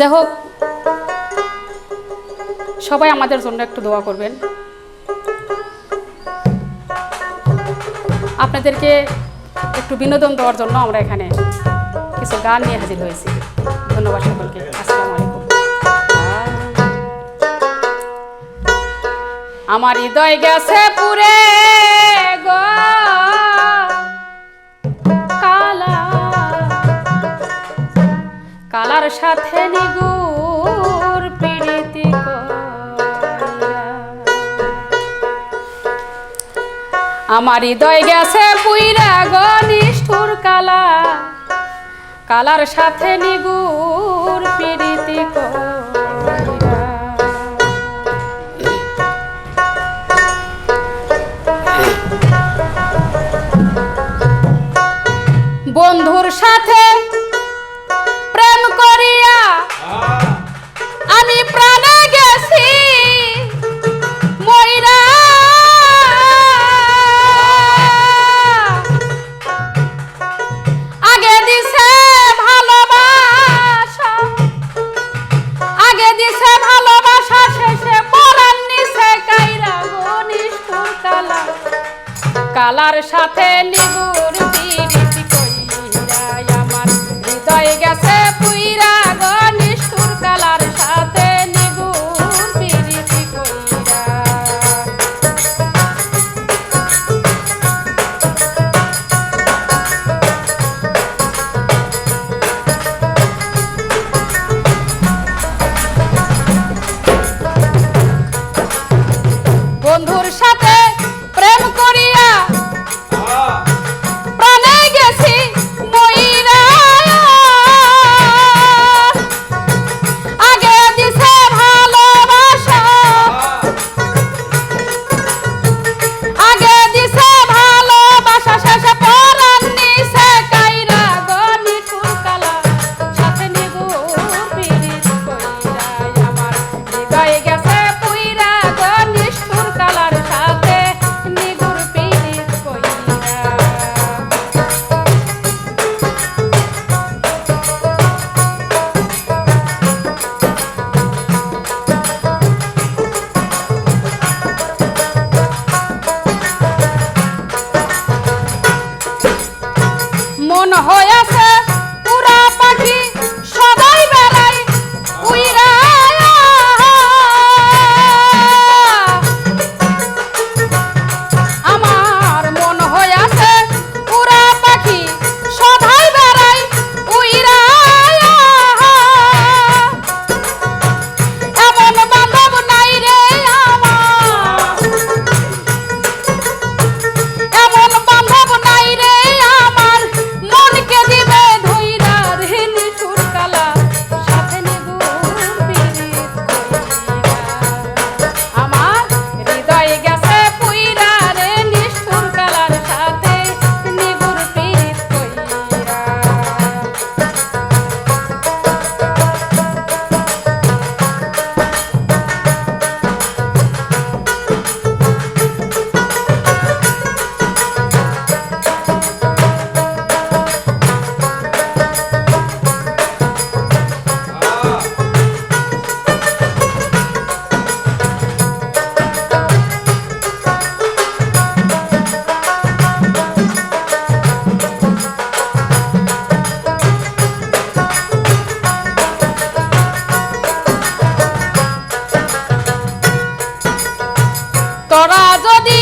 যাই হোক সবাই আমাদের জন্য একটু দোয়া করবেন। আপনাদেরকে একটু বিনোদন দেওয়ার জন্য আমরা এখানে কিছু গান নিয়ে হাজির হয়েছি। ধন্যবাদ সকলকে। আসসালামু আলাইকুম। আমার হৃদয় গেছে পুরে গো। সাথে নিগুর পীড়িতি। আমার হৃদয় গেছে পুইরা গো নিষ্ঠুর কালা কালার সাথে নিগুর পীড়িতি কইরা। কালার সাথে নিগুর পুরা পাখি সবাই তোরা যদি